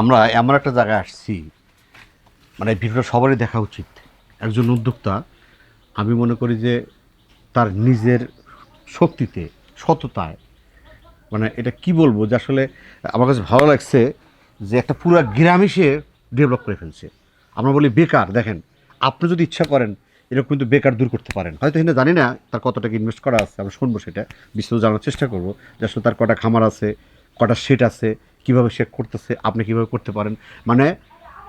আমরা এমন একটা জায়গায় আসছি মানে ভিডিওটা সবারই দেখা উচিত। একজন উদ্যোক্তা, আমি মনে করি যে তার নিজের শক্তিতে, সততায় মানে এটা কি বলব যে আসলে আমার কাছে ভালো লাগছে যে একটা পুরো গ্রামই সে ডেভেলপ করে ফেলছে। আমরা বলি বেকার, দেখেন, আপনি যদি ইচ্ছা করেন, এরকম কিন্তু বেকার দূর করতে পারেন। হয়তো এখানে জানি না তার কত টাকা ইনভেস্ট করা আছে আমরা শুনব সেটা, বিস্তারিত জানার চেষ্টা করব যে আসলে তার কটা খামার আছে, কটা সেট আছে কীভাবে সে করতেছে আপনি কীভাবে করতে পারেন? মানে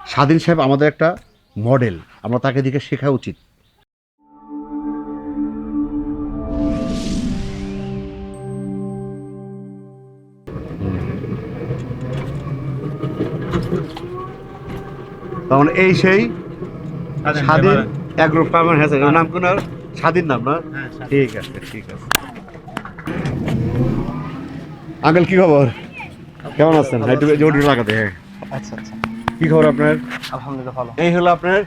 স্বাধীন সাহেব আমাদের একটা মডেল আমরা তাকে দিকে শেখা উচিত। তখন এই সেই স্বাধীন অ্যাগ্রো ফার্মার হ্যাঁ নাম কোন স্বাধীন। নাম না? হ্যাঁ, ঠিক আছে ঠিক আছে। আঙ্কেল কি খবর? কেমন আছেন? একটু জোর লাগাতে হ্যাঁ। আচ্ছা আচ্ছা। কি খবর আপনার? আলহামদুলিল্লাহ ভালো। এই হলো আপনার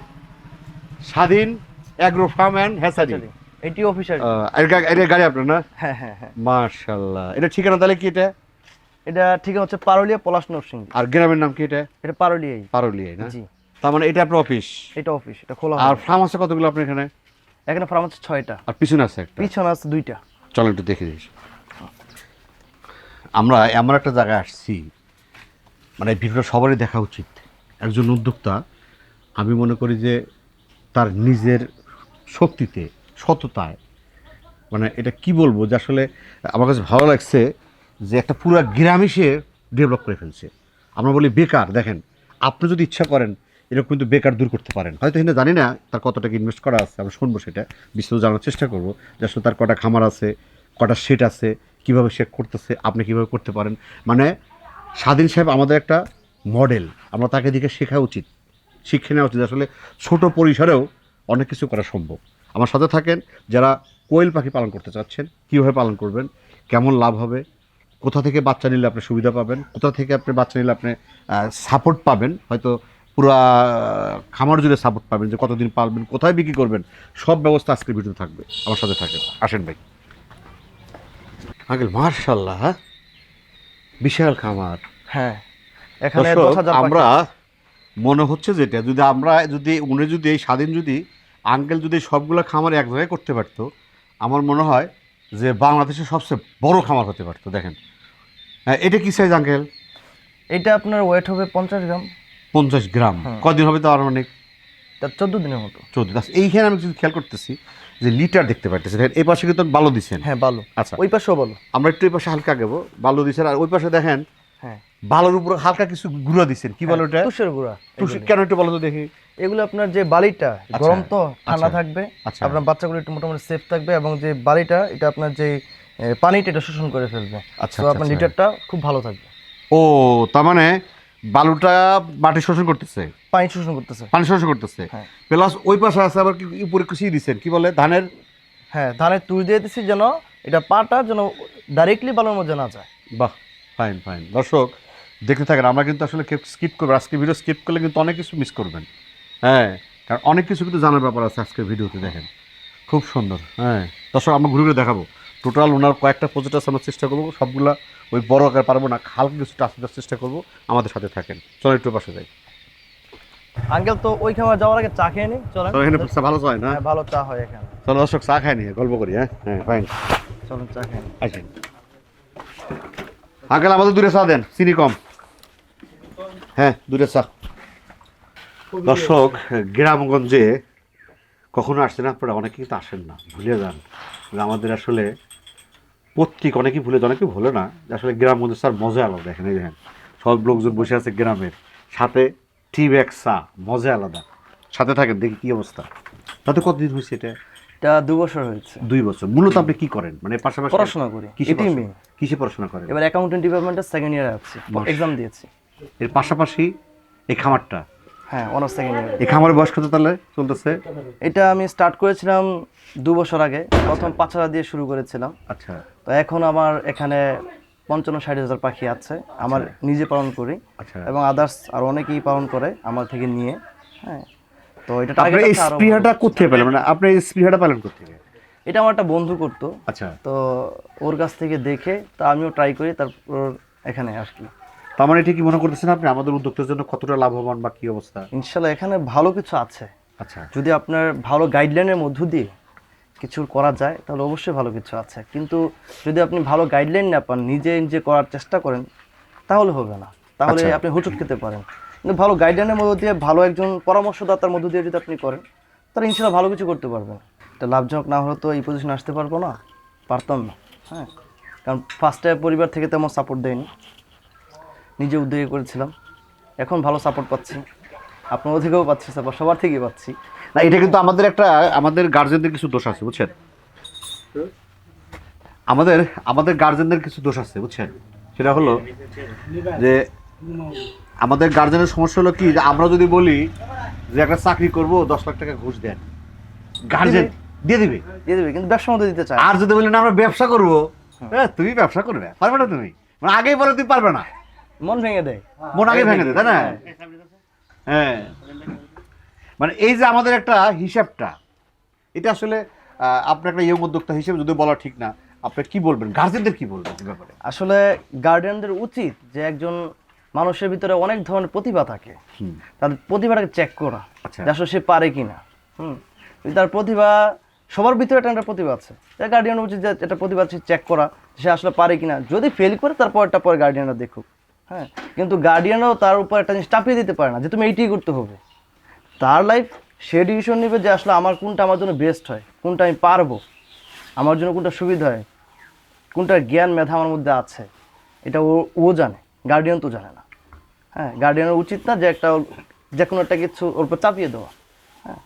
স্বাধীন অ্যাগ্রো ফার্ম অ্যান্ড হ্যাসারি এটি অফিসার এটা গাড়ি আপনার না? হ্যাঁ হ্যাঁ হ্যাঁ। মার্শাল্লাহ এটা ঠিকানা তাহলে কি এটা? এটা ঠিক হচ্ছে পারুলিয়া পলাশ নরসিং আর গ্রামের নাম কি এটা? এটা পারুলিয়াই। পারুলিয়ায় না? জি। তার মানে এটা আপনার অফিস এটা অফিস এটা খোলা আর ফার্ম আছে কতগুলো আপনার এখানে? এখানে ফার্ম আছে ছয়টা। আর পিছনে আছে একটা? পিছনে আছে দুইটা। চলো একটু দেখে দিস আমরা এমন একটা জায়গায় আসছি মানে ভিডিওটা সবারই দেখা উচিত। একজন উদ্যোক্তা, আমি মনে করি যে তার নিজের শক্তিতে, সততায় মানে এটা কি বলব যে আসলে আমার কাছে ভালো লাগছে যে একটা পুরো গ্রামই সে ডেভেলপ করে ফেলছে। আমরা বলি বেকার, দেখেন, আপনি যদি ইচ্ছা করেন, এরকম কিন্তু বেকার দূর করতে পারেন। হয়তো এখানে জানি না তার কত টাকা ইনভেস্ট করা আছে, আমরা শুনব সেটা, বিস্তারিত জানার চেষ্টা করব যে আসলে তার কটা খামার আছে, কটা সেট আছে কীভাবে সে করতেছে, আপনি কীভাবে করতে পারেন? মানে স্বাধীন সাহেব আমাদের একটা মডেল আমরা তাকে দিকে শেখা উচিত শিক্ষা নেওয়া উচিত। আসলে ছোট পরিসরেও অনেক কিছু করা সম্ভব। আমার সাথে থাকেন যারা কোয়েল পাখি পালন করতে চাচ্ছেন, কীভাবে পালন করবেন, কেমন লাভ হবে, কোথা থেকে বাচ্চা নিলে আপনি সুবিধা পাবেন, কোথা থেকে আপনি বাচ্চা নিলে আপনি সাপোর্ট পাবেন, হয়তো পুরা খামার জুড়ে সাপোর্ট পাবেন যে কতদিন পালবেন, কোথায় বিক্রি করবেন, সব ব্যবস্থা আজকের ভিডিও থাকবে। আমার সাথে থাকেন। আসেন ভাই। আঙ্কেল মার্শাল্লাহ হ্যাঁ? বিশাল খামার। হ্যাঁ এখানে আমরা মনে হচ্ছে যেটা যদি আমরা যদি উনি যদি এই স্বাধীন যদি আঙ্কেল যদি সবগুলো খামার এক জায়গায় করতে পারতো আমার মনে হয় যে বাংলাদেশের সবচেয়ে বড় খামার হতে পারতো দেখেন। হ্যাঁ, এটা কি সাইজ আঙ্কেল? এটা আপনার ওয়েট হবে পঞ্চাশ গ্রাম। পঞ্চাশ গ্রাম। কদিন হবে তো আর অনেক তার চোদ্দ দিনের মতো। চৌদ্দ আচ্ছা, এইখানে আমি যদি খেয়াল করতেছি। যে লিটার দেখতে পাইতেছি। দেখেন এই পাশে কিন্তু ভালো দিচ্ছেন হ্যাঁ ভালো আচ্ছা। ওই পাশেও ভালো আমরা একটু এই পাশে হালকা গেবো বালু দিচ্ছেন আর ওই পাশে দেখেন হ্যাঁ। বালুর উপর হালকা কিছু গুঁড়া দিচ্ছেন কি বলো এটা তুষের গুঁড়া কেন একটু বলো তো দেখি। এগুলো আপনার যে বালিটা গরম তো ঠান্ডা আচ্ছা। থাকবে। আচ্ছা। আপনার বাচ্চাগুলো একটু মোটামুটি সেফ থাকবে এবং যে বালিটা এটা আপনার যে পানিটা এটা শোষণ করে ফেলবে। আচ্ছা, আচ্ছা, আপনার আচ্ছা। লিটারটা খুব ভালো থাকবে। ও তার মানে বালুটা মাটি শোষণ করতেছে? পানি শোষণ করতেছে। পানি শোষণ করতেছে। হ্যাঁ। প্লাস ওই পাশে আছে আবার কি উপরে কিছু দিচ্ছেন? কি বলে? ধানের? হ্যাঁ ধানের তুই দিয়ে দিচ্ছি যেন এটা পাটা যেন ডাইরেক্টলি বালুর মধ্যে না যায়। বাহ ফাইন ফাইন দর্শক দেখতে থাকেন আমরা কিন্তু আসলে স্কিপ করব আজকে ভিডিও স্কিপ করলে কিন্তু অনেক কিছু মিস করবেন। হ্যাঁ কারণ অনেক কিছু কিন্তু জানার ব্যাপার আছে আজকের ভিডিওতে দেখেন। খুব সুন্দর হ্যাঁ। দর্শক আমরা ঘুরে ঘুরে দেখাবো। টোটাল ওনার কয়েকটা প্রজেক্ট আছে আমরা চেষ্টা করব। সবগুলা ওই বড় আকার পারব না হালকা কিছু টাচ দেওয়ার চেষ্টা করব। আমাদের সাথে থাকেন। চলো একটু পাশে যাই। আঙ্কেল তো ওই খাবার যাওয়ার আগে চা খেয়ে নি? চলেন। তো এখানে ভালো হয় না? হ্যাঁ ভালো চা হয় এখানে। চলো দর্শক চা খাই নিয়ে গল্প করি হ্যাঁ? হ্যাঁ ফাইন চলেন চা খেয়ে নিই। আসেন আঙ্কেল আমাদের দূরে চা দেন চিনি কম। হ্যাঁ দূরে চা। দর্শক গ্রামগঞ্জে কখনো আসছেন আপনারা অনেকে কিন্তু আসেন না ভুলে যান। আমাদের আসলে প্রত্যেক অনেকেই ভুলে যায় অনেকেই ভুলে না। আসলে গ্রামগঞ্জে স্যার মজা আলাদা দেখেন এই দেখেন। সব লোকজন বসে আছে গ্রামের। সাথে টি ব্যাগ চা মজা আলাদা। সাথে থাকেন দেখি কি অবস্থা। তাতে কতদিন হয়েছে এটা? এটা দু বছর হয়েছে। দুই বছর। মূলত আপনি কি করেন? মানে পাশাপাশি পড়াশোনা করি। কিসে এটিএম কিসে পড়াশোনা করেন? এবার অ্যাকাউন্টেন্ট ডিপার্টমেন্টের সেকেন্ড ইয়ারে আছি। এক্সাম দিয়েছি। এর পাশাপাশি এই খামারটা? হ্যাঁ অনার্স সেকেন্ড ইয়ারে এই খামারের বয়স কত তাহলে চলতেছে? এটা আমি স্টার্ট করেছিলাম দু বছর আগে। প্রথম পাঁচ হাজার দিয়ে শুরু করেছিলাম। আচ্ছা। তো এখন আমার এখানে পঞ্চান্ন ষাট হাজার পাখি আছে। আমার নিজে পালন করি আচ্ছা। এবং আদার্স আর অনেকেই পালন করে আমার থেকে নিয়ে। হ্যাঁ তো এটা target এই স্পৃহাটা কোথায় পেলেন? মানে আপনি এই স্পৃহাটা পেলেন কোথেকে এটা আমার একটা বন্ধু করতো। আচ্ছা। তো ওর কাছ থেকে দেখে তা আমিও ট্রাই করি তারপর এখানে কি তার মানে এটা কি মনে করতেছেন আপনি? আমাদের উদ্যোক্তার জন্য কতটা লাভবান বা কি অবস্থা? ইনশাল্লাহ এখানে ভালো কিছু আছে। আচ্ছা। যদি আপনার ভালো গাইডলাইনের মধ্য দিয়ে কিছু করা যায় তাহলে অবশ্যই ভালো কিছু আছে। কিন্তু যদি আপনি ভালো গাইডলাইন না পান নিজে নিজে করার চেষ্টা করেন তাহলে হবে না। তাহলে আচ্ছা। আপনি হুচুট খেতে পারেন। কিন্তু ভালো গাইডলাইনের মধ্য দিয়ে ভালো একজন পরামর্শদাতার মধ্য দিয়ে যদি আপনি করেন তাহলে ইনশাল্লাহ ভালো কিছু করতে পারবেন। এটা লাভজনক না হলে তো এই পজিশনে আসতে পারব না। পারতাম না। হ্যাঁ। কারণ ফার্স্টে পরিবার থেকে তেমন সাপোর্ট দেয়নি। নিজে উদ্যোগে করেছিলাম। এখন ভালো সাপোর্ট পাচ্ছি। আপনাদের থেকেও পাচ্ছি সাপোর্ট সবার থেকেই পাচ্ছি। না এটা কিন্তু আমাদের একটা আমাদের গার্জেনদের কিছু দোষ আছে বুঝছেন? আমাদের আমাদের গার্জেনদের কিছু দোষ আছে বুঝছেন? সেটা হলো যে আমাদের গার্জেনের সমস্যা হলো কি যে আমরা যদি বলি যে একটা চাকরি করব দশ লাখ টাকা ঘুষ দেন। গার্জেন দিয়ে দিবে। দিয়ে দিবে কিন্তু ব্যবসার মধ্যে দিতে চায়। আর যদি বলি না আমরা ব্যবসা করব হ্যাঁ তুমি ব্যবসা করবে পারবে না তুমি? মানে আগেই বলে তুমি পারবে না। মন ভেঙে দেয়। মন আগে ভেঙে দেয় তাই না? হ্যাঁ। মানে এই যে আমাদের একটা হিসাবটা এটা আসলে আপনার একটা ইয়ং উদ্যোক্তা হিসেবে যদি বলা ঠিক না আপনি কি বলবেন? গার্জেনদের কি বলবেন ব্যাপারে? আসলে গার্ডিয়ানদের উচিত যে একজন মানুষের ভিতরে অনেক ধরনের প্রতিভা থাকে। তাদের প্রতিভাটাকে চেক করা আচ্ছা। আসলে সে পারে কিনা। হুম। তার প্রতিভা সবার ভিতরে একটা একটা প্রতিভা আছে গার্ডিয়ান উচিত যে এটা প্রতিভা চেক করা সে আসলে পারে কিনা। যদি ফেল করে তারপর একটা পরে গার্ডিয়ানরা দেখুক। হ্যাঁ কিন্তু গার্ডিয়ানরাও তার উপর একটা জিনিস চাপিয়ে দিতে পারে না, যে তুমি এইটাই করতে হবে। তার লাইফ সে ডিসিশন নেবে যে আসলে আমার কোনটা আমার জন্য বেস্ট হয়, কোনটা আমি পারব, আমার জন্য কোনটা সুবিধা হয়, কোনটা জ্ঞান মেধা আমার মধ্যে আছে, এটা ও ও জানে গার্ডিয়ান তো জানে না। হ্যাঁ গার্ডিয়ানের উচিত না যে একটা যে কোনো একটা কিছু ওর উপর চাপিয়ে দেওয়া। হ্যাঁ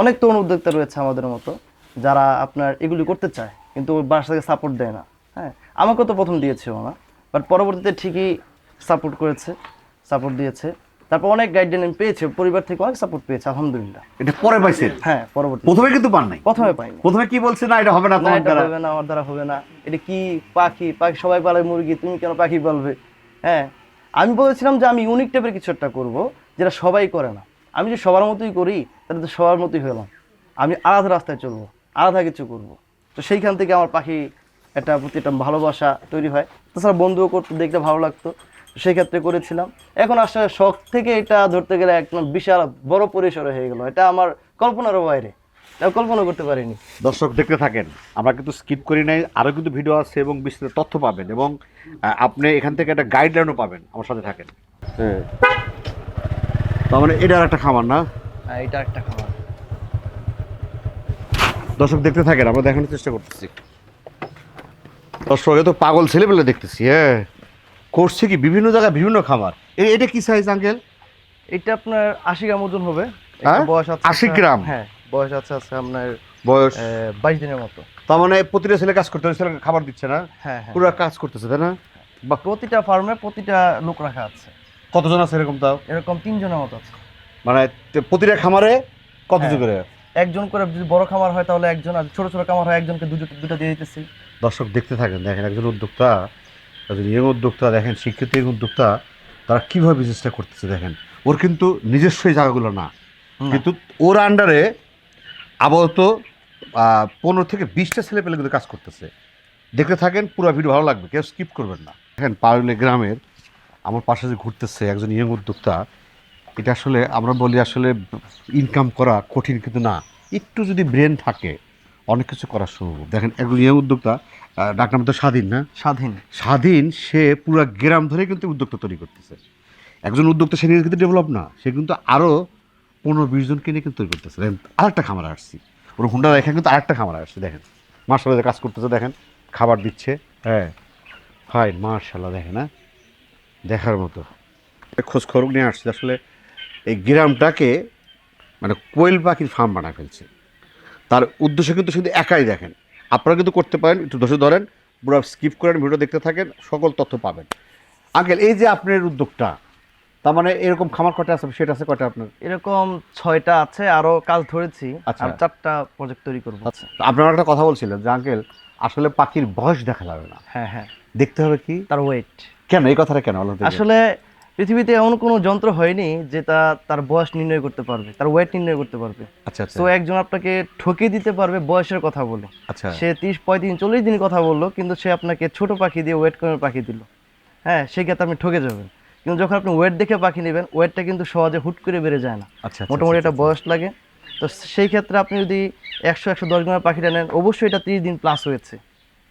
অনেক তরুণ উদ্যোক্তা রয়েছে আমাদের মতো, যারা আপনার এগুলি করতে চায়, কিন্তু বাসা থেকে সাপোর্ট দেয় না। হ্যাঁ আমাকেও তো প্রথম দিয়েছে না বাট পরবর্তীতে ঠিকই সাপোর্ট করেছে সাপোর্ট দিয়েছে। তারপর অনেক গাইডলাইন পেয়েছে পরিবার থেকে অনেক সাপোর্ট পেয়েছে আলহামদুলিল্লাহ। এটা পরে পাইছেন? হ্যাঁ পরবর্তী প্রথমে কিন্তু পান নাই? প্রথমে পাইনি প্রথমে কি বলছে না এটা হবে না না তোমার দ্বারা হবে না আমার দ্বারা হবে না। এটা কি পাখি? পাখি সবাই পালে মুরগি তুমি কেন পাখি পালবে হ্যাঁ আমি বলেছিলাম যে আমি ইউনিক টাইপের কিছু একটা করব যেটা সবাই করে না। আমি যে সবার মতোই করি তাহলে তো সবার মতোই হলাম। আমি আলাদা রাস্তায় চলবো আলাদা কিছু করব। তো সেইখান থেকে আমার পাখি একটা প্রতি একটা ভালোবাসা তৈরি হয়। তাছাড়া বন্ধুও করতে দেখতে ভালো লাগতো। সেই ক্ষেত্রে করেছিলাম। এখন আসলে শখ থেকে এটা ধরতে গেলে একদম বিশাল বড় পরিসরে হয়ে গেল। এটা আমার কল্পনারও বাইরে। কল্পনা করতে পারিনি। দর্শক দেখতে থাকেন আমরা কিন্তু স্কিপ করি নাই আরও কিন্তু ভিডিও আছে এবং বিস্তারিত তথ্য পাবেন এবং আপনি এখান থেকে একটা গাইডলাইনও পাবেন। আমার সাথে থাকেন। হ্যাঁ। তার মানে এটা আর একটা খামার না? হ্যাঁ, এটা একটা খাবার দর্শক দেখতে থাকেন আমরা দেখানোর চেষ্টা করতেছি। দর্শক এ তো পাগল ছেলেবেলে দেখতেছি হ্যাঁ। করছে কি? বিভিন্ন জায়গায় বিভিন্ন খামার। এটা কি সাইজ আঙ্কেল এটা আপনার আশি গ্রাম ওজন হবে। হ্যাঁ? বয়স 80 গ্রাম? হ্যাঁ বয়স আছে আছে আপনার বয়স? বাইশ দিনের মতো। তার মানে প্রতিটা ছেলে কাজ করতে ছেলে খাবার দিচ্ছে না? হ্যাঁ হ্যাঁ। পুরো কাজ করতেছে তাই না? বাহ। প্রতিটা ফার্মে প্রতিটা লোক রাখা আছে। কতজন আছে এরকম তাও? এরকম তিনজনের মতো আছে। মানে প্রতিটা খামারে কতজন হ্যাঁ। করে? একজন করে যদি বড় খামার হয় তাহলে একজন আর ছোট ছোট খামার হয় একজনকে দুটো দুটো দিয়ে দিতেছি। দর্শক দেখতে থাকেন দেখেন একজন উদ্যোক্তা একজন ইয়ং উদ্যোক্তা দেখেন শিক্ষিত ইয়ং উদ্যোক্তা তারা কীভাবে বিজনেসটা করতেছে দেখেন? ওর কিন্তু নিজস্ব জায়গাগুলো না। কিন্তু ওর আন্ডারে আপাতত পনেরো থেকে বিশটা ছেলে পেলে কিন্তু কাজ করতেছে। দেখতে থাকেন পুরো ভিডিও ভালো লাগবে কেউ স্কিপ করবেন না। দেখেন পারুলে গ্রামের আমার পাশে যে ঘুরতেছে একজন ইয়ং উদ্যোক্তা এটা আসলে আমরা বলি আসলে ইনকাম করা কঠিন কিন্তু না। একটু যদি ব্রেন থাকে অনেক কিছু করা সম্ভব দেখেন একজন ইয়ং উদ্যোক্তা আহ, ডাক্তার মতো স্বাধীন না? স্বাধীন। স্বাধীন সে পুরো গ্রাম ধরে কিন্তু উদ্যোক্তা তৈরি করতেছে। একজন উদ্যোক্তা সে নিজে কিন্তু ডেভেলপ না সে কিন্তু আরও পনেরো বিশ জনকে নিয়ে কিন্তু তৈরি করতেছে। দেখেন আরেকটা খামার আসছি। ওর হুন্ডা রেখে কিন্তু আরেকটা খামার আসছে দেখেন। মার্শাল্লাহ কাজ করতেছে দেখেন খাবার দিচ্ছে। হ্যাঁ। ফাইন মার্শাল্লাহ দেখেন হ্যাঁ? দেখার মতো। খোঁজ খবর নিয়ে আসছে আসলে এই গ্রামটাকে মানে কোয়েল পাখির ফার্ম বানায় ফেলছে। তার উদ্দেশ্য কিন্তু শুধু একাই দেখেন। আপনারা কিন্তু করতে পারেন একটু ধরে ধরেন পুরো স্কিপ করেন ভিডিও দেখতে থাকেন সকল তথ্য পাবেন। আঙ্কেল এই যে আপনার উদ্যোগটা তার মানে এরকম খামার কটা আছে? সেটা আছে কটা আপনার? এরকম ছয়টা আছে আরও কাজ ধরেছি আচ্ছা। আর চারটা প্রজেক্ট তৈরি করব। আচ্ছা আপনারা একটা কথা বলছিলেন যে আঙ্কেল আসলে পাখির বয়স দেখা যাবে না। হ্যাঁ হ্যাঁ। দেখতে হবে কি? তার ওয়েট কেন? এই কথাটা কেন? আসলে পৃথিবীতে এমন কোনো যন্ত্র হয়নি যেটা তার বয়স নির্ণয় করতে পারবে তার ওয়েট নির্ণয় করতে পারবে। আচ্ছা আচ্ছা। তো একজন আপনাকে ঠকিয়ে দিতে পারবে বয়সের কথা বলে। আচ্ছা। সে তিরিশ পঁয়ত্রিশ চল্লিশ দিন কথা বলল কিন্তু সে আপনাকে ছোট পাখি দিয়ে ওয়েট করে পাখি দিল। হ্যাঁ সেই ক্ষেত্রে আপনি ঠকে যাবেন। কিন্তু যখন আপনি ওয়েট দেখে পাখি নেবেন ওয়েটটা কিন্তু সহজে হুট করে বেড়ে যায় না। আচ্ছা মোটামুটি একটা বয়স লাগে। তো সেই ক্ষেত্রে আপনি যদি একশো একশো দশ গ্রামের পাখিটা নেন অবশ্যই এটা তিরিশ দিন প্লাস হয়েছে।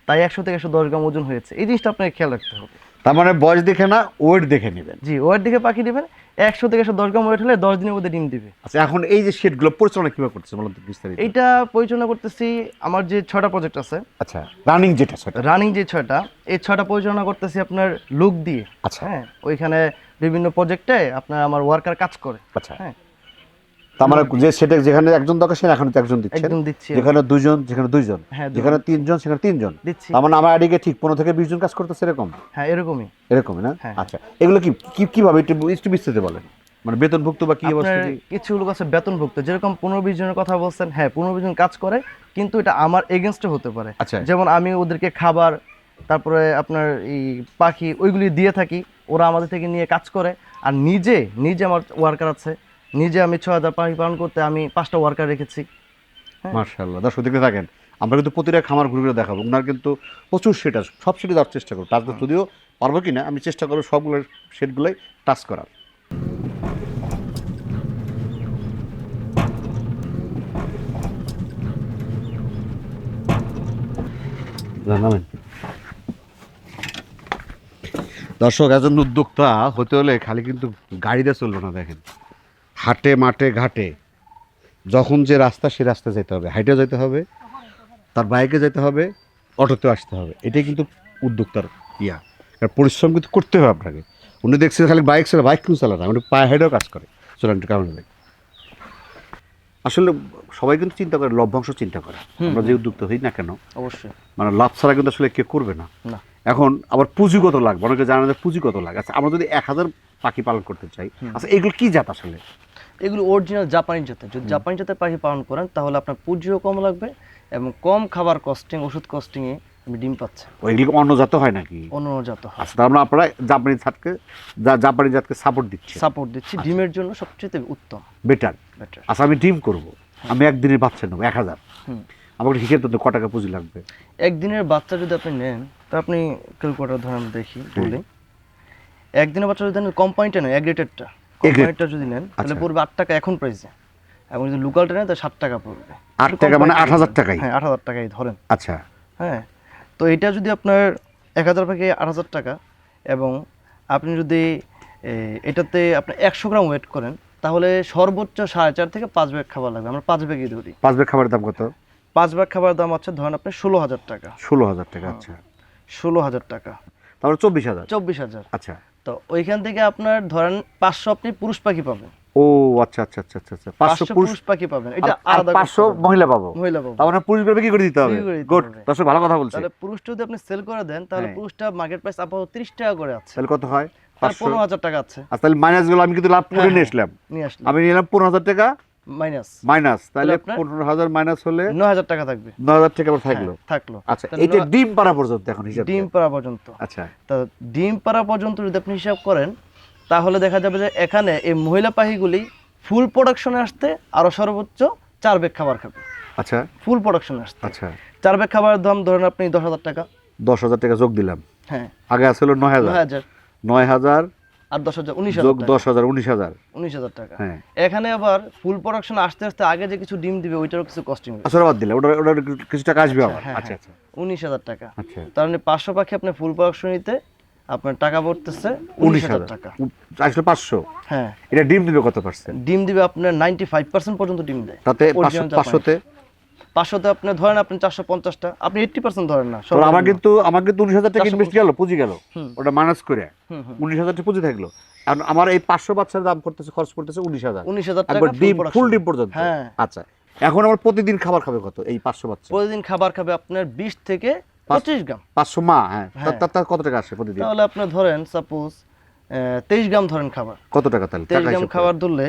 তাই একশো থেকে একশো দশ গ্রাম ওজন হয়েছে। এই জিনিসটা আপনাকে খেয়াল রাখতে হবে। তার মানে বয়স দেখে না ওয়েট দেখে নেবেন। জি ওয়েট দেখে পাখি নেবেন একশো থেকে একশো দশ গ্রাম ওয়েট হলে দশ দিনের মধ্যে ডিম দিবে। আচ্ছা এখন এই যে শেডগুলো পরিচালনা কীভাবে করছে বলুন বিস্তারিত। এইটা পরিচালনা করতেছি আমার যে ছয়টা প্রজেক্ট আছে। আচ্ছা রানিং যেটা সেটা। রানিং যে ছয়টা এই ছয়টা পরিচালনা করতেছি আপনার লুক দিয়ে আচ্ছা। হ্যাঁ ওইখানে বিভিন্ন প্রজেক্টে আপনার আমার ওয়ার্কার কাজ করে। আচ্ছা। হ্যাঁ তার মানে যে সেটা যেখানে একজন দরকার সেখানে এখন একজন দিচ্ছি। যেখানে দুজন যেখানে দুইজন। হ্যাঁ, যেখানে তিনজন সেখানে তিনজন। তার মানে আমার আইডিকে ঠিক পনেরো থেকে বিশ জন কাজ করতেছে এরকম? হ্যাঁ এরকমই। এরকমই না? হ্যাঁ। আচ্ছা এগুলো কি কি কীভাবে একটু একটু বিস্তারিত বলেন। মানে বেতনভুক্ত বা কি অবস্থা কিছু লোক আছে বেতনভুক্ত যেরকম পনেরো বিশ জনের কথা বলছেন হ্যাঁ পনেরো বিশ জন কাজ করে কিন্তু এটা আমার এগেনস্টে হতে পারে। আচ্ছা। যেমন আমি ওদেরকে খাবার তারপরে আপনার এই পাখি ওইগুলি দিয়ে থাকি ওরা আমাদের থেকে নিয়ে কাজ করে আর নিজে নিজে আমার ওয়ার্কার আছে নিজে আমি ছ হাজার পাখি পালন করতে আমি পাঁচটা ওয়ার্কার রেখেছি। হ্যাঁ। মার্শাল্লাহ। দর্শক, দেখতে থাকেন, আমরা কিন্তু প্রতিটা খামার ঘুরে ঘুরে দেখাবো। ওনার কিন্তু প্রচুর সেট আছে। সব সেটে দেওয়ার চেষ্টা করব। টাচ যদিও পারব কি না আমি চেষ্টা করব সবগুলো সেটগুলোই টাচ করার। জানাবেন দর্শক একজন উদ্যোক্তা হতে হলে খালি কিন্তু গাড়িতে চলবে না, দেখেন। হাটে মাঠে ঘাটে যখন যে রাস্তা সে রাস্তা যেতে হবে। হাইটে যেতে হবে তার বাইকে যেতে হবে অটোতে আসতে হবে। এটাই কিন্তু উদ্যোক্তার ইয়া। পরিশ্রম কিন্তু করতে হবে আপনাকে। উনি দেখছেন খালি বাইক চালা বাইক কিন্তু চালান উনি পায়ে হেঁটেও কাজ করে। একটু কারণ আসলে সবাই কিন্তু চিন্তা করে লভ্যাংশ চিন্তা করে। আমরা যে উদ্যোক্তা হই না কেন অবশ্যই। মানে লাভ ছাড়া কিন্তু আসলে কেউ করবে না। এখন আবার পুঁজি কত লাগবে অনেকে জানা যায় পুঁজি কত লাগে আচ্ছা আমরা যদি এক হাজার পাখি পালন করতে চাই আচ্ছা এগুলো কি জাত আসলে? এগুলো অরিজিনাল জাপানি জাতের। যদি জাপানি জাতের পাখি পালন করেন তাহলে আপনার পুঁজিও কম লাগবে এবং কম খাবার কস্টিং ওষুধ কস্টিংয়ে আপনি ডিম পাচ্ছে ওইগুলো অন্য জাত হয় নাকি? অন্য জাত আচ্ছা তার মানে আপনারা জাপানি জাতকে জাপানি জাতকে সাপোর্ট দিচ্ছে। সাপোর্ট দিচ্ছি। ডিমের জন্য সবচেয়ে উত্তম। বেটার বেটার আচ্ছা আমি ডিম করব। আমি একদিনের বাচ্চা নেব এক হাজার। আমাকে হিসেব তো ক টাকা পুঁজি লাগবে। একদিনের বাচ্চা যদি আপনি নেন তা আপনি ক্যালকুলেটার ধরেন দেখি বলি। একদিনের বাচ্চা যদি নেন কোম্পানিটা নেন অ্যাগ্রেটেডটা কোম্পানিটা যদি নেন তাহলে আচ্ছা। পড়বে আট টাকা এখন প্রাইসে এবং যদি লোকালটা নেন তাহলে ষাট টাকা পড়বে। আট টাকা মানে আট হাজার টাকাই? হ্যাঁ আট হাজার টাকাই ধরেন। আচ্ছা। হ্যাঁ তো এটা যদি আপনার এক হাজার পাখি আট হাজার টাকা এবং আপনি যদি এটাতে আপনি একশো গ্রাম ওয়েট করেন তাহলে সর্বোচ্চ সাড়ে চার থেকে পাঁচ ব্যাগ খাবার লাগবে। আমরা পাঁচ ব্যাগই ধরি। পাঁচ ব্যাগ খাবারের দাম কত? পাঁচ ব্যাগ খাবার দাম হচ্ছে ধরেন আপনি ষোলো হাজার টাকা। ষোলো হাজার টাকা আচ্ছা। ষোলো হাজার টাকা। তাহলে চব্বিশ হাজার। চব্বিশ হাজার। আচ্ছা। তো ওইখান থেকে আপনার ধরেন পাঁচশো আপনি পুরুষ পাখি পাবেন। ও আচ্ছা আচ্ছা আচ্ছা আচ্ছা আচ্ছা। পাঁচশো পুরুষ পাখি পাবেন। এটা আর আলাদা পাঁচশো মহিলা পাবো। মহিলা পাবো। তার মানে পুরুষ পাবে কি করে দিতে হবে। গুড দর্শক ভালো কথা বলছে তাহলে পুরুষটা যদি আপনি সেল করে দেন তাহলে হ্যাঁ। পুরুষটা মার্কেট প্রাইস আপাতত তিরিশ টাকা করে আছে। তাহলে কত হয়? পনেরো হাজার টাকা আছে। আসলে তাহলে মাইনাসগুলো আমি কিন্তু লাভ করে হ্যাঁ, নিয়ে হ্যাঁ। আসলাম। নিয়ে আসলাম। আমি নিলাম পনেরো হাজার টাকা। মাইনাস। মাইনাস তাহলে তাহলে আপনার- পনেরো হাজার মাইনাস হলে নয় হাজার টাকা থাকবে। ন টাকা থাকল হ্যাঁ, থাকল। আচ্ছা এটা ডিম পাড়া পর্যন্ত এখন হিসাব ডিম পাড়া পর্যন্ত। আচ্ছা। তা ডিম পাড়া পর্যন্ত যদি আপনি হিসাব করেন তাহলে দেখা যাবে যে এখানে এই মহিলা পাখিগুলি ফুল প্রোডাকশনে আসতে আরও সর্বোচ্চ চার ব্যাগ খাবার খাবে। আচ্ছা। ফুল প্রোডাকশনে আসতে। আচ্ছা। চার ব্যাগ খাবারের দাম ধরেন আপনি দশ হাজার টাকা। দশ হাজার টাকা যোগ দিলাম। হ্যাঁ। আগে আসলে হাজার। নয় হাজার আর দশ হাজার উনিশ হাজার দশ হাজার উনিশ হাজার। উনিশ হাজার টাকা। হ্যাঁ। এখানে আবার ফুল প্রোডাকশন আসতে আসতে আগে যে কিছু ডিম দিবে ওইটারও কিছু কস্টিং আসলে বাদ দিলে ওটা ওটা কিছু টাকা আসবে আবার। হ্যাঁ, আচ্ছা হ্যাঁ। আচ্ছা। উনিশ হাজার টাকা। আচ্ছা। তার মানে পাঁচশো পাখি আপনি ফুল প্রোডাকশন নিতে আপনার টাকা পড়তেছে উনিশ হাজার টাকা। আসলে পাঁচশো। হ্যাঁ। এটা ডিম দিবে কত পার্সেন্ট ডিম দিবে আপনার নাইনটি ফাইভ পার্সেন্ট পর্যন্ত ডিম দেয়। তাতে। পাঁচশোতে? পাঁচশোতে আপনি ধরেন আপনি চারশো পঞ্চাশটা আপনি এইট্টি পার্সেন্ট ধরেন না আমার কিন্তু আমার কিন্তু উনিশ হাজার টাকা ইনভেস্ট গেল পুঁজি গেল ওটা মাইনাস করে। উনিশ হাজার টাকা পুঁজি থাকল। আর আমার এই পাঁচশো বাচ্চার দাম করতেছে খরচ করতেছে উনিশ হাজার। উনিশ হাজার টাকা ফুল ডিম পর্যন্ত। হ্যাঁ। আচ্ছা এখন আমার প্রতিদিন খাবার খাবে কত এই পাঁচশো বাচ্চা? প্রতিদিন খাবার খাবে আপনার বিশ থেকে পঁচিশ গ্রাম। পাঁচশো মা হ্যাঁ। হ্যাঁ। তার- তার কত টাকা আসে প্রতিদিন? তাহলে আপনি ধরেন সাপোজ তেইশ গ্রাম ধরেন খাবার। কত টাকা তাহলে? তেইশ গ্রাম খাবার ধরলে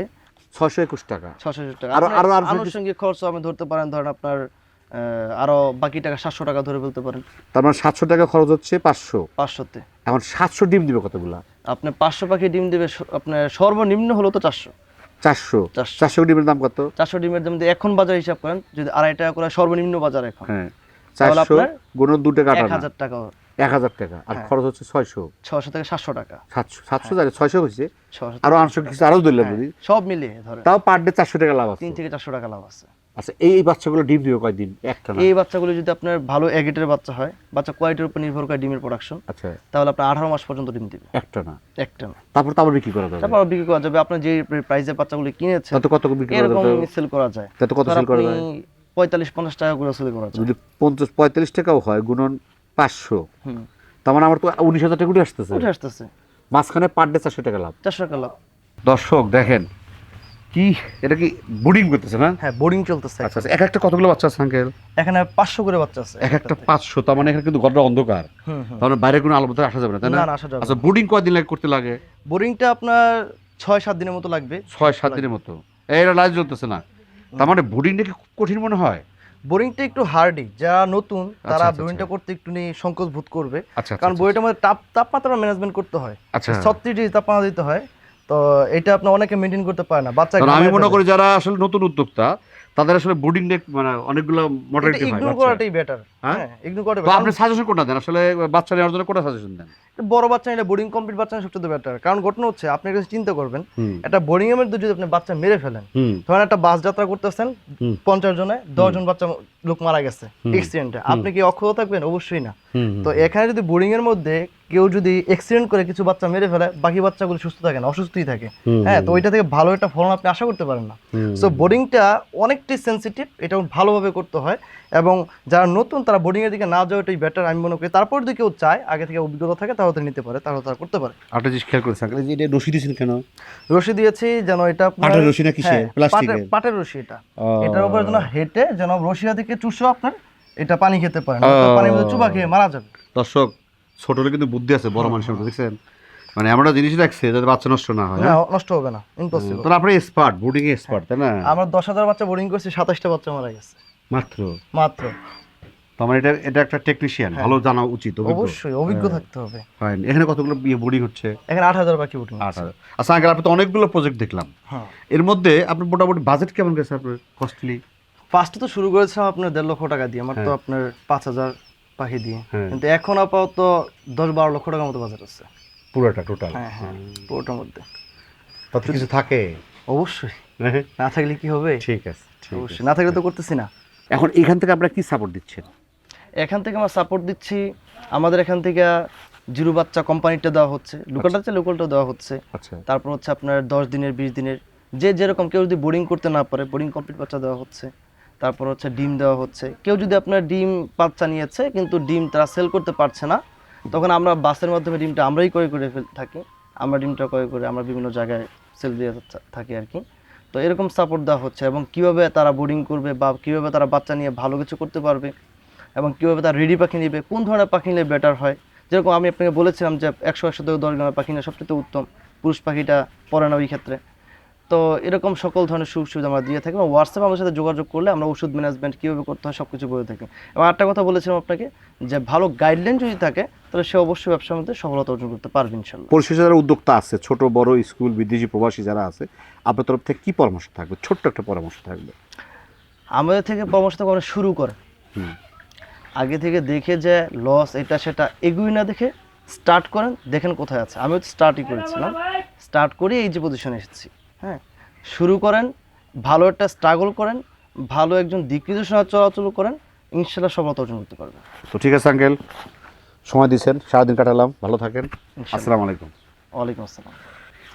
ছয়শো একুশ টাকা। ছশো টাকা। আরো- আরো- আনুষঙ্গিক খরচ আমি ধরতে পারেন ধরেন আপনার আরও বাকি টাকা সাতশো টাকা ধরে ফেলতে পারেন। তার মানে সাতশো টাকা খরচ হচ্ছে পাঁচশো। পাঁচশোতে। এখন সাতশো ডিম দিবে কতগুলা? আপনি পাঁচশো পাখি ডিম দেবে আপনার সর্বনিম্ন হলো তো চারশো। চারশো। চারশো। ডিমের দাম কত? চারশো ডিমের দাম এখন বাজার হিসাব করেন যদি আড়াই টাকা করে সর্বনিম্ন বাজার এখন। হ্যাঁ। চারশো গুণ দু টাকা এক হাজার টাকা এক হাজার টাকা আর হ্যাঁ। খরচ হচ্ছে ছয়শো। ছশো থেকে সাতশো টাকা। সাতশো সাতশো জানি ছয়শো ছশো আরও আটশো কিছু আরও হ্যাঁ, সব মিলিয়ে ধরে তাও পার ডে চারশো টাকা লাভ আছে। তিন থেকে চারশো টাকা লাভ আছে। আচ্ছা এই বাচ্চাগুলো ডিম দিবে কয়দিন? একটা এই বাচ্চাগুলো যদি আপনার ভালো এগেটের বাচ্চা হয় বাচ্চা কোয়ালিটির উপর নির্ভর করে ডিমের প্রোডাকশন আচ্ছা। তাহলে আপনার আঠারো মাস পর্যন্ত ডিম দিবে। একটা না একটা না তারপর তো আবার বিক্রি করা যাবে। তারপর বিক্রি করা যাবে। আপনার যে প্রাইসে বাচ্চাগুলো কিনেছে তত কত বিক্রি করা যাবে? সেল করা যায়। তত কত সেল করা যায়? পঁয়তাল্লিশ পঞ্চাশ টাকা করে সেল করা যায়। যদি পঞ্চাশ পঁয়তাল্লিশ টাকাও হয় গুণন পাঁচশো। তার মানে আমার তো উনিশ হাজার টাকা উঠে আসতেছে। উঠে আসতেছে। মাঝখানে পার ডে চারশো টাকা লাভ। চারশো টাকা লাভ। দর্শক দেখেন কি এটা কি বোর্ডিং করতেছে না? হ্যাঁ বোর্ডিং চলতেছে আচ্ছা এক একটা কতগুলো বাচ্চা আছে আঙ্কেল এখানে পাঁচশো করে বাচ্চা আছে। এক একটা পাঁচশো তার মানে এখানে কিন্তু ঘরটা অন্ধকার। মানে বাইরে কোনো আলো আসা যাবে না তাই না? আসা যাবে আচ্ছা বোর্ডিং কয়দিন লাগে করতে লাগে? বোরিংটা আপনার ছয় সাত দিনের মতো লাগবে। ছয় সাত দিনের মতো। এইটা লাইট জ্বলতেছে না। তার মানে বোর্ডিংটা কি খুব কঠিন মনে হয়। বোরিংটা একটু হার্ডই যারা নতুন তারা আচ্ছা, বোরিংটা আচ্ছা। করতে একটু নিয়ে সংকোচ বোধ করবে। আচ্ছা কারণ বোরিংটা মধ্যে তাপ তাপমাত্রা ম্যানেজমেন্ট করতে হয়। আচ্ছা। ছত্রিশ ডিগ্রি তাপমাত্রা দিতে হয়। তো এটা আপনি অনেকে মেনটেন করতে পারে না। বাচ্চা আমি মনে করি যারা আসলে নতুন উদ্যোক্তা তাদের আসলে বোর্ডিং মানে অনেকগুলো মডালিটি হয় ইগনোর করাটাই বেটার হ্যাঁ? হ্যাঁ ইগনোর করাটাই তো আপনি সাজেশন কোনটা দেন? আসলে বাচ্চা নেওয়ার জন্য কোনটা সাজেশন দেন? বড় বাচ্চা নিলে বোর্ডিং কমপ্লিট বাচ্চা সবচেয়ে বেটার কারণ ঘটনা হচ্ছে আপনি একটা চিন্তা করবেন একটা বোর্ডিং এর মধ্যে যদি আপনি বাচ্চা মেরে ফেলেন ধরেন একটা বাস যাত্রা করতেছেন। পঞ্চাশ জনে দশ জন বাচ্চা লোক মারা গেছে। অ্যাক্সিডেন্টে আপনি কি অক্ষত থাকবেন? অবশ্যই না। তো এখানে যদি বোর্ডিং এর মধ্যে কেউ যদি অ্যাক্সিডেন্ট করে কিছু বাচ্চা মেরে ফেলে বাকি বাচ্চাগুলো সুস্থ থাকে না অসুস্থই থাকে। হ্যাঁ তো ওইটা থেকে ভালো একটা ফলন আপনি আশা করতে পারেন না। সো বোর্ডিংটা অনেকটাই সেনসিটিভ এটা ভালোভাবে করতে হয়। এবং যারা নতুন তারা বোর্ডিং এর দিকে না যাওয়াটাই বেটার আমি মনে করি। তারপর যদি কেউ চায় আগে থেকে অভিজ্ঞতা থাকে তাহলে তারা নিতে পারে তাহলে তারা করতে পারে। আরেকটা জিনিস খেয়াল করেছেন যে এটা রশি দিয়েছেন কেন? রশি দিয়েছি যেন এটা পাটের রশি না? হ্যাঁ, প্লাস্টিকের? পাটের- রশি এটা। এটার উপরে যেন হেঁটে যেন রশিয়া থেকে চুষো আপনার এটা পানি খেতে পারে। পানির মধ্যে চুবা খেয়ে মারা যাবে। দর্শক ছোট কিন্তু বুদ্ধি আছে বড় মানুষের মধ্যে দেখছেন? মানে একটা জিনিস রাখছে যাতে বাচ্চা নষ্ট না হয় না হ্যাঁ? নষ্ট হবে না ইম্পসিবল তাহলে আপনি এক্সপার্ট বোর্ডিং এক্সপার্ট তাই না? আমরা দশ হাজার বাচ্চা বোর্ডিং করছি সাতাশটা বাচ্চা মারা গেছে। মাত্র? মাত্র। তার মানে এটা এটা একটা টেকনিশিয়ান ভালো জানা উচিত অবশ্যই অভিজ্ঞ থাকতে হবে। Fine. এখানে কতগুলো ইয়ে বোর্ডিং হচ্ছে? এখানে আট হাজার বাকি বোর্ডিং আট হাজার। আচ্ছা আঙ্কেল আপনি তো অনেকগুলো প্রজেক্ট দেখলাম। হ্যাঁ। এর মধ্যে আপনার মোটামুটি বাজেট কেমন গেছে আপনার কস্টলি ফার্স্টে তো শুরু করেছিলাম আপনার দেড় লক্ষ টাকা দিয়ে আমার তো হ্যাঁ। আপনার পাঁচ হাজার পাখি দিয়ে। হ্যাঁ। কিন্তু এখন আপাতত দশ বারো লক্ষ টাকার মতো বাজার আছে। পুরোটা টোটাল হ্যাঁ হ্যাঁ পুরোটার মধ্যে। তাতে কিছু থাকে? অবশ্যই। না থাকলে কি হবে? ঠিক আছে অবশ্যই। না থাকলে তো করতেছি না। এখন এখান থেকে আপনারা কি সাপোর্ট দিচ্ছেন? এখান থেকে আমরা সাপোর্ট দিচ্ছি আমাদের এখান থেকে জিরো বাচ্চা কোম্পানিটা দেওয়া হচ্ছে। লোকালটা আছে লোকালটা দেওয়া হচ্ছে। আচ্ছা। তারপর হচ্ছে আপনার দশ দিনের বিশ দিনের যে যেরকম কেউ যদি বোর্ডিং করতে না পারে বোর্ডিং কমপ্লিট বাচ্চা দেওয়া হচ্ছে। তারপর হচ্ছে ডিম দেওয়া হচ্ছে। কেউ যদি আপনার ডিম বাচ্চা নিয়েছে কিন্তু ডিম তারা সেল করতে পারছে না তখন আমরা বাসের মাধ্যমে ডিমটা আমরাই ক্রয় করে থাকি। আমরা ডিমটা ক্রয় করে আমরা বিভিন্ন জায়গায় সেল দিয়ে থাকি আর কি। তো এরকম সাপোর্ট দেওয়া হচ্ছে এবং কীভাবে তারা বোর্ডিং করবে বা কীভাবে তারা বাচ্চা নিয়ে ভালো কিছু করতে পারবে এবং কীভাবে তারা রেডি পাখি নেবে, কোন ধরনের পাখি নিলে বেটার হয়? যেরকম আমি আপনাকে বলেছিলাম যে একশো একশো দশ গ্রামের পাখি নেওয়া সবচেয়ে উত্তম। পুরুষ পাখিটা পড়ে না ওই ক্ষেত্রে। তো এরকম সকল ধরনের সুযোগ সুবিধা আমরা দিয়ে থাকি এবং হোয়াটসঅ্যাপে আমাদের সাথে যোগাযোগ করলে আমরা ওষুধ ম্যানেজমেন্ট কীভাবে করতে হয় সব কিছু বলে থাকি। এবং আরেকটা কথা বলেছিলাম আপনাকে যে ভালো গাইডলাইন যদি থাকে তাহলে সে অবশ্যই ব্যবসার মধ্যে সফলতা অর্জন করতে পারবে ইনশাল্লাহ। পরিশেষে যারা উদ্যোক্তা আছে ছোট বড় স্কুল বিদেশি প্রবাসী যারা আছে আপনার তরফ থেকে কী পরামর্শ থাকবে? ছোট্ট একটা পরামর্শ থাকবে। আমাদের থেকে পরামর্শ থেকে আমরা শুরু করে। হুম। আগে থেকে দেখে যে লস এটা সেটা এগুই না দেখে স্টার্ট করেন দেখেন কোথায় আছে। আমিও তো স্টার্টই করেছিলাম। স্টার্ট করে এই যে পজিশনে এসেছি। হ্যাঁ শুরু করেন ভালো একটা স্ট্রাগল করেন ভালো একজন দিক নির্দেশনা চলাচল করেন ইনশাল্লাহ সফলতা অর্জন করতে পারবেন। তো ঠিক আছে আঙ্কেল সময় দিয়েছেন সারাদিন কাটালাম ভালো থাকেন। আসসালামু আলাইকুম। ওয়ালাইকুম আসসালাম।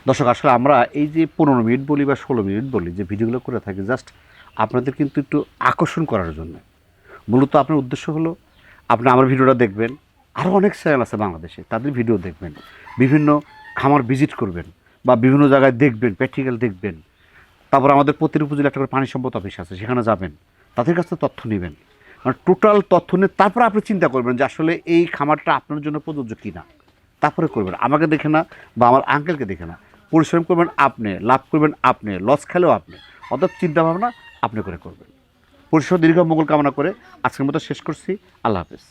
দর্শক আসলে আমরা এই যে পনেরো মিনিট বলি বা ষোলো মিনিট বলি যে ভিডিওগুলো করে থাকি জাস্ট আপনাদের কিন্তু একটু আকর্ষণ করার জন্য। মূলত আপনার উদ্দেশ্য হলো আপনি আমার ভিডিওটা দেখবেন আরও অনেক চ্যানেল আছে বাংলাদেশে তাদের ভিডিও দেখবেন বিভিন্ন খামার ভিজিট করবেন বা বিভিন্ন জায়গায় দেখবেন প্র্যাকটিক্যাল দেখবেন। তারপর আমাদের প্রতির উপজেলা একটা করে পানি সম্পদ অফিস আছে, সেখানে যাবেন। তাদের কাছ থেকে তথ্য নেবেন। মানে টোটাল তথ্য নিয়ে তারপরে আপনি চিন্তা করবেন যে আসলে এই খামারটা আপনার জন্য প্রযোজ্য কি না তারপরে করবেন। আমাকে দেখে না বা আমার আঙ্কেলকে দেখে না। পরিশ্রম করবেন আপনি, লাভ করবেন আপনি লস খেলেও আপনি। অর্থাৎ চিন্তাভাবনা আপনি করে করবেন। পরিশ্রম, দীর্ঘ মঙ্গল কামনা করে আজকের মতো শেষ করছি। আল্লাহ হাফেজ।